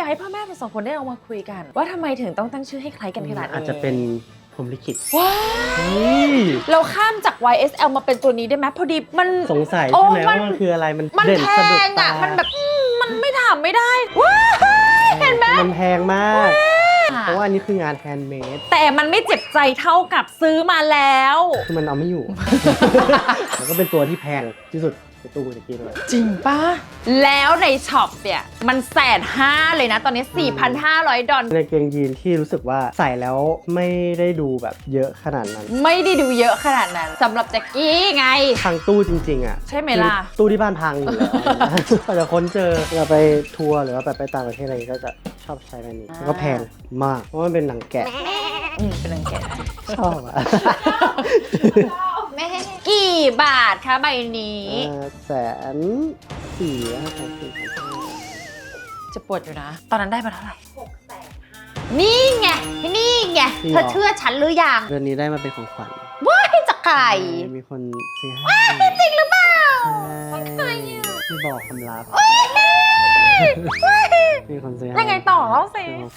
อยากให้พ่อแม่ทั้งสองคนได้เอามาคุยกัน ว่าทำไมถึงต้องตั้งชื่อให้คล้ายกันขนาดนี้อาจจะเป็นพรหมลิขิตว้าเฮ้ยเราข้ามจาก YSL มาเป็นตัวนี้ได้ไหมพอดีมันสงสัยโอ้ใช่ไหมมันว่ามันคืออะไรมันมันเด่นแพสะดุดงตาอะมันแบบอืมมันไม่ถามไม่ได้ว้ายเห็นไหมมันแพงมากเพราะว่าอันนี้คืองานแฮนด์เมดแต่มันไม่เจ็บใจเท่ากับซื้อมาแล้ว คือมันเอาไม่อยู่ แล้วก็เป็นตัวที่แพงที่สุด ในตู้ตะกี้เลยจริงปะแล้วในช็อปเนี่ย มันแสนห้าเลยนะ ตอนนี้ 4,500 ดอลในเกงยีนที่รู้สึกว่าใส่แล้วไม่ได้ดูแบบเยอะขนาดนั้น ไม่ได้ดูเยอะขนาดนั้นสำหรับแจ็คกี้ไง ทางตู้จริง ๆ อะใช่ไหมล่ะ คือตู้ที่บ้านพังอยู่แล้วอาจจะค้นเจอเราไปทัวร์หรือว่าแบบไปต่างประเทศอะไรก็จะชอบใช้แบบนี้แล้วก็แพงมากเพราะมันเป็นหนังแกะอืมเป็นรังแกชอบอะ กี่บาทคะใบนี้เอ่อแสนสี่ห้าแสนสี่พันห้าจะปวดอยู่นะ ตอนนั้นได้มาเท่าไหร่นี่ไง นี่ไง เธอเชื่อฉันหรือยังเดือนนี้ได้มาเป็นของขวัญให้จะไก่มีคนซื้อให้จริงหรือเปล่าใช่ไม่บอกความลับมีคนซื้อให้ยังไงต่อเล่าสิเป็นของ